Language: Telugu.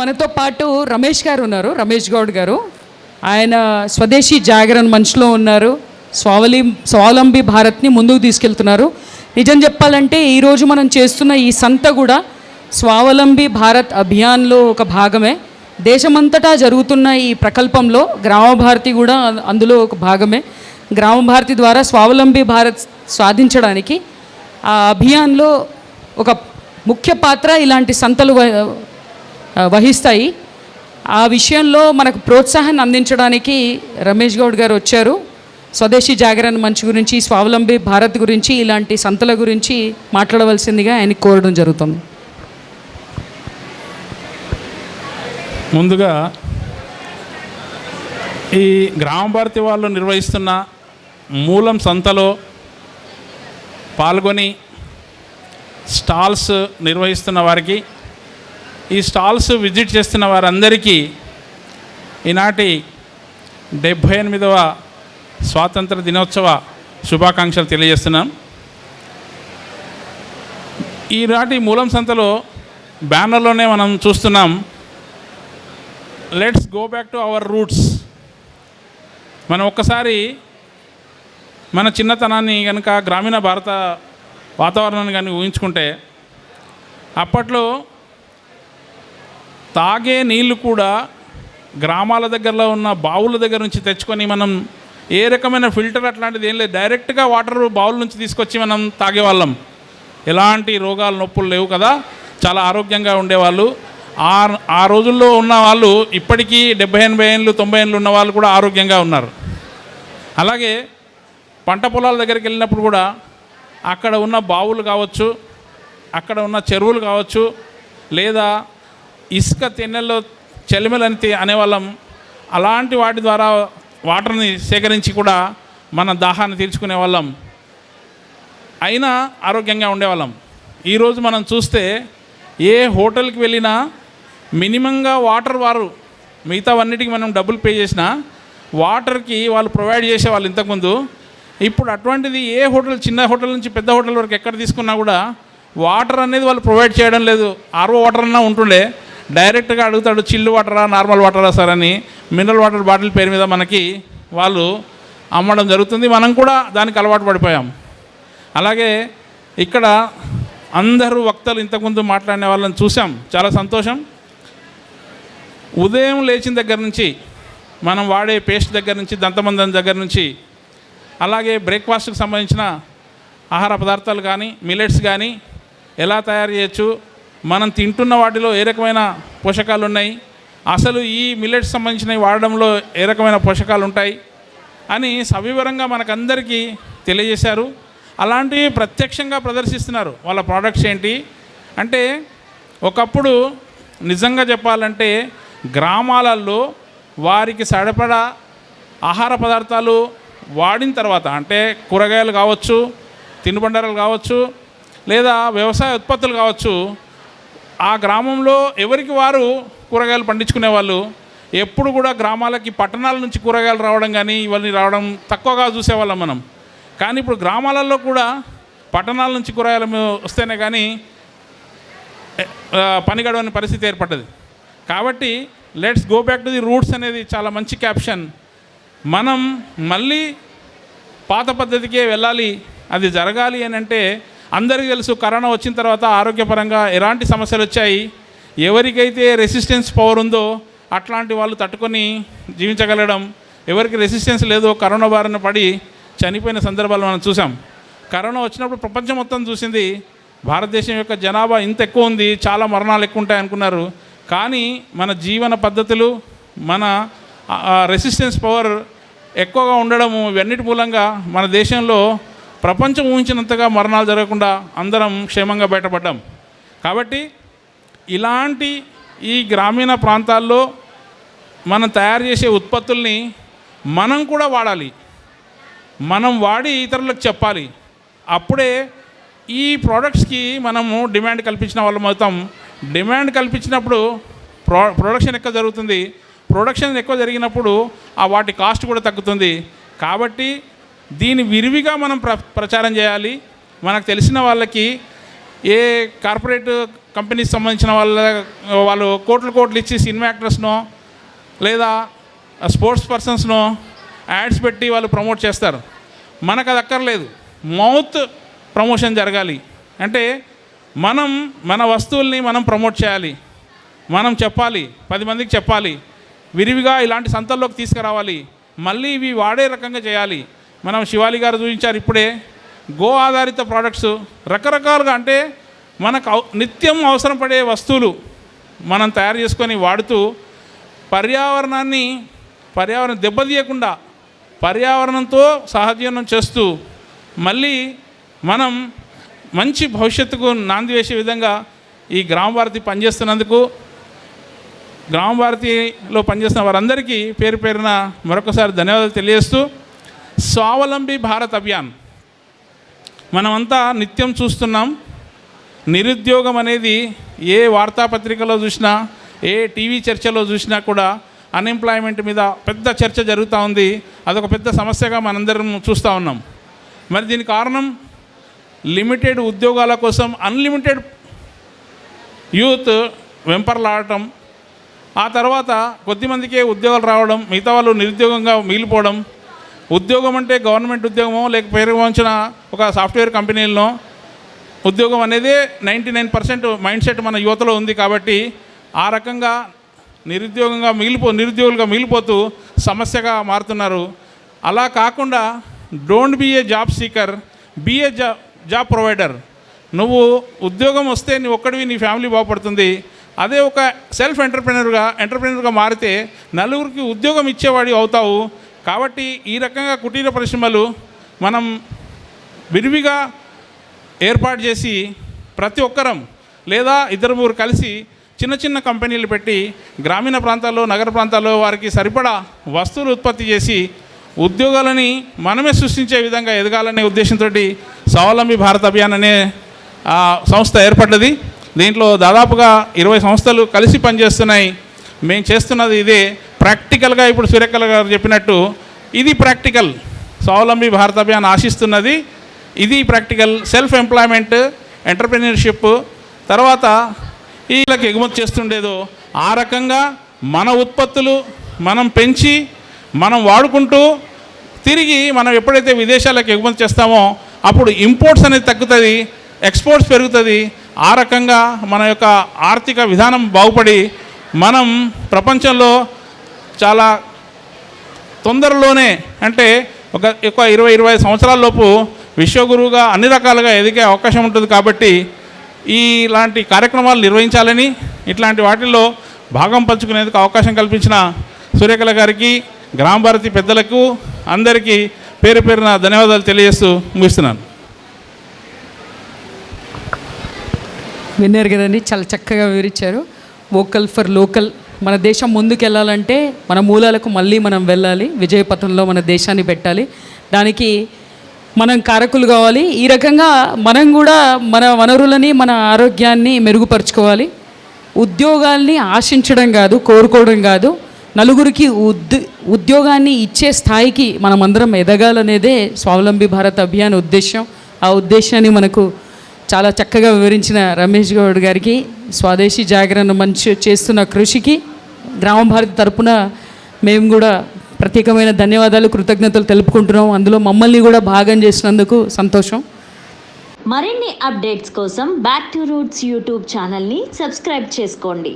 మనతో పాటు రమేష్ గారు ఉన్నారు రమేష్ గౌడ్ గారు. ఆయన స్వదేశీ జాగరణ మంచ్లో ఉన్నారు. స్వావలి స్వావలంబి భారత్ని ముందుకు తీసుకెళ్తున్నారు. నిజం చెప్పాలంటే ఈరోజు మనం చేస్తున్న ఈ సంత కూడా స్వావలంబి భారత్ అభియాన్లో ఒక భాగమే. దేశమంతటా జరుగుతున్న ఈ ప్రకల్పంలో గ్రామ భారతి కూడా అందులో ఒక భాగమే. గ్రామ భారతి ద్వారా స్వావలంబి భారత్ సాధించడానికి ఆ అభియాన్లో ఒక ముఖ్య పాత్ర ఇలాంటి సంతలు వహిస్తాయి. ఆ విషయంలో మనకు ప్రోత్సాహాన్ని అందించడానికి రమేష్ గౌడ్ గారు వచ్చారు. స్వదేశీ జాగరణ మంచ్ గురించి స్వావలంబి భారత్ గురించి ఇలాంటి సంతల గురించి మాట్లాడవలసిందిగా ఆయన కోరడం జరుగుతుంది. ముందుగా ఈ గ్రామ భారతి వాళ్ళు నిర్వహిస్తున్న మూలం సంతలో పాల్గొని స్టాల్స్ నిర్వహిస్తున్న వారికి ఈ స్టాల్స్ విజిట్ చేస్తున్న వారందరికీ ఈనాటి డెబ్భై ఎనిమిదవ స్వాతంత్ర దినోత్సవ శుభాకాంక్షలు తెలియజేస్తున్నాం. ఈనాటి మూలం సంతలో బ్యానర్లోనే మనం చూస్తున్నాం. Let's go back to our roots మనం ఒక్కసారి మన చిన్నతనాన్ని కనుక గ్రామీణ భారత వాతావరణాన్ని కానీ ఊహించుకుంటే అప్పట్లో తాగే నీళ్ళు కూడా గ్రామాల దగ్గరలో ఉన్న బావుల దగ్గర నుంచి తెచ్చుకొని మనం ఏ రకమైన ఫిల్టర్ అట్లాంటిది ఏం లేదు. డైరెక్ట్గా వాటర్ బావుల నుంచి తీసుకొచ్చి మనం తాగేవాళ్ళం ఎలాంటి రోగాలు నొప్పులు లేవు కదా. చాలా ఆరోగ్యంగా ఉండేవాళ్ళు. ఆ ఆ రోజుల్లో ఉన్న వాళ్ళు ఇప్పటికీ డెబ్బై ఎనభై ఏళ్ళు తొంభై ఏళ్ళు ఉన్న వాళ్ళు కూడా ఆరోగ్యంగా ఉన్నారు. అలాగే పంట పొలాల దగ్గరికి వెళ్ళినప్పుడు కూడా అక్కడ ఉన్న బావులు కావచ్చు అక్కడ ఉన్న చెరువులు కావచ్చు లేదా ఇసుక తిన్నెల్లో చెలిమెలని తే- అనేవాళ్ళం. అలాంటి వాటి ద్వారా వాటర్ని సేకరించి కూడా మన దాహాన్ని తీర్చుకునే వాళ్ళం అయినా ఆరోగ్యంగా ఉండేవాళ్ళం. ఈరోజు మనం చూస్తే ఏ హోటల్కి వెళ్ళినా మినిమంగా వాటర్ వారు మిగతావన్నిటికి మనం డబ్బులు పే చేసినా వాటర్కి వాళ్ళు ప్రొవైడ్ చేసేవాళ్ళు ఇంతకుముందు. ఇప్పుడు అటువంటిది ఏ హోటల్ చిన్న హోటల్ నుంచి పెద్ద హోటల్ వరకు ఎక్కడ తీసుకున్నా కూడా వాటర్ అనేది వాళ్ళు ప్రొవైడ్ చేయడం లేదు. ఆర్ఓ వాటర్ అన్నా ఉంటుండే. డైరెక్ట్గా అడుగుతాడు చిల్లు వాటరా నార్మల్ వాటరా సార్ అని. మినరల్ వాటర్ బాటిల్ పేరు మీద మనకి వాళ్ళు అమ్మడం జరుగుతుంది. మనం కూడా దానికి అలవాటు పడిపోయాం. అలాగే ఇక్కడ అందరూ వక్తలు ఇంతకుముందు మాట్లాడిన వాళ్ళని చూసాం చాలా సంతోషం. ఉదయం లేచిన దగ్గర నుంచి మనం వాడే పేస్ట్ దగ్గర నుంచి దంతమందం దగ్గర నుంచి అలాగే బ్రేక్ఫాస్ట్కి సంబంధించిన ఆహార పదార్థాలు కానీ మిలెట్స్ కానీ ఎలా తయారు చేయొచ్చు మనం తింటున్న వాటిలో ఏ రకమైన పోషకాలు ఉన్నాయి? అసలు ఈ మిల్లెట్స్ సంబంధించినవి వాడడంలో ఏ రకమైన పోషకాలు ఉంటాయి? అని సవివరంగా మనకందరికీ తెలియజేశారు. అలాంటివి ప్రత్యక్షంగా ప్రదర్శిస్తున్నారు వాళ్ళ ప్రోడక్ట్స్ ఏంటి? అంటే ఒకప్పుడు నిజంగా చెప్పాలంటే గ్రామాలలో వారికి సరిపడా ఆహార పదార్థాలు వాడిన తర్వాత అంటే కూరగాయలు కావచ్చు తినుబండారాలు కావచ్చు లేదా వ్యవసాయ ఉత్పత్తులు కావచ్చు ఆ గ్రామంలో ఎవరికి వారు కూరగాయలు పండించుకునే వాళ్ళు? ఎప్పుడు కూడా గ్రామాలకి పట్టణాల నుంచి కూరగాయలు రావడం కానీ ఇవన్నీ రావడం తక్కువగా చూసేవాళ్ళం మనం. కానీ ఇప్పుడు గ్రామాలలో కూడా పట్టణాల నుంచి కూరగాయలు వస్తేనే కానీ పని గడవని పరిస్థితి ఏర్పడ్డది. కాబట్టి let's go back to the roots అనేది చాలా మంచి క్యాప్షన్ మనం మళ్ళీ పాత పద్ధతికే వెళ్ళాలి అది జరగాలి అని అంటే అందరికీ తెలుసు కరోనా వచ్చిన తర్వాత ఆరోగ్యపరంగా ఎలాంటి సమస్యలు వచ్చాయి? ఎవరికైతే రెసిస్టెన్స్ పవర్ ఉందో అట్లాంటి వాళ్ళు తట్టుకొని జీవించగలగడం ఎవరికి రెసిస్టెన్స్ లేదో కరోనా బారిన పడి చనిపోయిన సందర్భాలు మనం చూసాం. కరోనా వచ్చినప్పుడు ప్రపంచం మొత్తం చూసింది భారతదేశం యొక్క జనాభా ఇంత ఎక్కువ ఉంది చాలా మరణాలు ఎక్కువ ఉంటాయి అనుకున్నారు. కానీ మన జీవన పద్ధతులు మన రెసిస్టెన్స్ పవర్ ఎక్కువగా ఉండడము ఇవన్నిటి మూలంగా మన దేశంలో ప్రపంచం ఊహించినంతగా మరణాలు జరగకుండా అందరం క్షేమంగా బయటపడ్డాం. కాబట్టి ఇలాంటి ఈ గ్రామీణ ప్రాంతాల్లో మనం తయారు చేసే ఉత్పత్తుల్ని మనం కూడా వాడాలి. మనం వాడి ఇతరులకు చెప్పాలి. అప్పుడే ఈ ప్రోడక్ట్స్కి మనము డిమాండ్ కల్పించిన వాళ్ళం అవుతాం. డిమాండ్ కల్పించినప్పుడు ప్రో ప్రొడక్షన్ ఎక్కువ జరుగుతుంది. ప్రొడక్షన్ ఎక్కువ జరిగినప్పుడు ఆ వాటి కాస్ట్ కూడా తగ్గుతుంది. కాబట్టి దీని విరివిగా మనం ప్ర ప్రచారం చేయాలి. మనకు తెలిసిన వాళ్ళకి ఏ కార్పొరేట్ కంపెనీకి సంబంధించిన వాళ్ళ వాళ్ళు కోట్లు కోట్లు ఇచ్చి సినిమా యాక్టర్స్నో లేదా స్పోర్ట్స్ పర్సన్స్నో యాడ్స్ పెట్టి వాళ్ళు ప్రమోట్ చేస్తారు. మనకు అది అక్కర్లేదు. మౌత్ ప్రమోషన్ జరగాలి. అంటే మనం మన వస్తువుల్ని మనం ప్రమోట్ చేయాలి. మనం చెప్పాలి. పది మందికి చెప్పాలి. విరివిగా ఇలాంటి సంతల్లోకి తీసుకురావాలి. మళ్ళీ ఇవి వాడే రకంగా చేయాలి. మనం శివాలి గారు చూపించారు ఇప్పుడే. గో ఆధారిత ప్రోడక్ట్స్ రకరకాలుగా అంటే మనకు అవ- నిత్యం అవసరం పడే వస్తువులు మనం తయారు చేసుకొని వాడుతూ పర్యావరణాన్ని పర్యావరణం దెబ్బతీయకుండా పర్యావరణంతో సహజీవనం చేస్తూ మళ్ళీ మనం మంచి భవిష్యత్తుకు నాంది వేసే విధంగా ఈ గ్రామ భారతి పనిచేస్తున్నందుకు గ్రామ భారతిలో పనిచేస్తున్న వారందరికీ పేరు పేరున మరొకసారి ధన్యవాదాలు తెలియజేస్తూ స్వావలంబి భారత్ అభియాన్. మనమంతా నిత్యం చూస్తున్నాం నిరుద్యోగం అనేది ఏ వార్తాపత్రికలో చూసినా ఏ టీవీ చర్చలో చూసినా కూడా అన్ఎంప్లాయ్మెంట్ మీద పెద్ద చర్చ జరుగుతూ ఉంది. అదొక పెద్ద సమస్యగా మనందరం చూస్తూ ఉన్నాం. మరి దీని కారణం లిమిటెడ్ ఉద్యోగాల కోసం అన్లిమిటెడ్ యూత్ వెంపర్లాడటం ఆ తర్వాత కొద్దిమందికే ఉద్యోగాలు రావడం మిగతా వాళ్ళు నిరుద్యోగంగా మిగిలిపోవడం ఉద్యోగం అంటే గవర్నమెంట్ ఉద్యోగమో లేక పేరు వంచిన ఒక సాఫ్ట్వేర్ కంపెనీలను ఉద్యోగం అనేది ninety nine percent mind set మన యువతలో ఉంది కాబట్టి ఆ రకంగా నిరుద్యోగంగా మిగిలిపో నిరుద్యోగులుగా మిగిలిపోతూ సమస్యగా మారుతున్నారు. అలా కాకుండా don't be a job seeker be a job job provider. నువ్వు ఉద్యోగం వస్తే నీ ఒక్కడివి నీ ఫ్యామిలీ బాగుపడుతుంది. అదే ఒక సెల్ఫ్ ఎంటర్ప్రెనర్గా ఎంటర్ప్రెనర్గా మారితే నలుగురికి ఉద్యోగం ఇచ్చేవాడి అవుతావు. కాబట్టి ఈ రకంగా కుటీర పరిశ్రమలు మనం విరివిగా ఏర్పాటు చేసి ప్రతి ఒక్కరం లేదా ఇద్దరు ముగ్గురు కలిసి చిన్న చిన్న కంపెనీలు పెట్టి గ్రామీణ ప్రాంతాల్లో నగర ప్రాంతాల్లో వారికి సరిపడా వస్తువులు ఉత్పత్తి చేసి ఉద్యోగాలని మనమే సృష్టించే విధంగా ఎదగాలనే ఉద్దేశంతో స్వావలంబి భారత్ అభియాన్ అనే ఆ, సంస్థ ఏర్పడ్డది. దీంట్లో దాదాపుగా ఇరవై సంస్థలు కలిసి పనిచేస్తున్నాయి. మేము చేస్తున్నది ఇదే. ప్రాక్టికల్గా ఇప్పుడు సురేఖల గారు చెప్పినట్టు ఇది ప్రాక్టికల్. స్వావలంబి భారత్ అభియాన్ ఆశిస్తున్నది. ఇది ప్రాక్టికల్. సెల్ఫ్ ఎంప్లాయ్మెంట్ ఎంటర్ప్రెన్యూర్షిప్ తర్వాత వీళ్ళకి ఎగుమతి చేస్తుండేదో ఆ రకంగా మన ఉత్పత్తులు మనం పెంచి మనం వాడుకుంటూ తిరిగి మనం ఎప్పుడైతే విదేశాలకు ఎగుమతి చేస్తామో అప్పుడు ఇంపోర్ట్స్ అనేది తగ్గుతుంది ఎక్స్పోర్ట్స్ పెరుగుతుంది. ఆ రకంగా మన యొక్క ఆర్థిక విధానం బాగుపడి మనం ప్రపంచంలో చాలా తొందరలోనే అంటే ఒక ఎక్కువ ఇరవై ఇరవై సంవత్సరాలలోపు విశ్వగురువుగా అన్ని రకాలుగా ఎదిగే అవకాశం ఉంటుంది కాబట్టి ఈ ఇలాంటి కార్యక్రమాలు నిర్వహించాలని ఇట్లాంటి వాటిల్లో భాగం పంచుకునేందుకు అవకాశం కల్పించిన సూర్యకళ గారికి గ్రామ భారతి పెద్దలకు అందరికీ పేరు పేరున ధన్యవాదాలు తెలియజేస్తూ ముగిస్తున్నాను. విన్నారు కదండి చాలా చక్కగా వివరించారు. వోకల్ ఫర్ లోకల్ మన దేశం ముందుకెళ్ళాలంటే మన మూలాలకు మళ్ళీ మనం వెళ్ళాలి విజయపథంలో మన దేశాన్ని పెట్టాలి. దానికి మనం కారకులు కావాలి. ఈ రకంగా మనం కూడా మన వనరులని మన ఆరోగ్యాన్ని మెరుగుపరుచుకోవాలి. ఉద్యోగాల్ని ఆశించడం కాదు కోరుకోవడం కాదు. నలుగురికి ఉద్ ఉద్యోగాన్ని ఇచ్చే స్థాయికి మనమందరం ఎదగాలనేదే స్వావలంబి భారత్ అభియాన్ ఉద్దేశం ఆ ఉద్దేశాన్ని మనకు చాలా చక్కగా వివరించిన రమేష్ గౌడ్ గారికి స్వదేశీ జాగరణ మంచి చేస్తున్న కృషికి గ్రామ భారతి తరపున మేము కూడా ప్రత్యేకమైన ధన్యవాదాలు కృతజ్ఞతలు తెలుపుకుంటున్నాం. అందులో మమ్మల్ని కూడా భాగం చేసినందుకు సంతోషం. మరిన్ని అప్డేట్స్ కోసం బ్యాక్ టు రూట్స్ యూట్యూబ్ ఛానల్ని సబ్స్క్రైబ్ చేసుకోండి.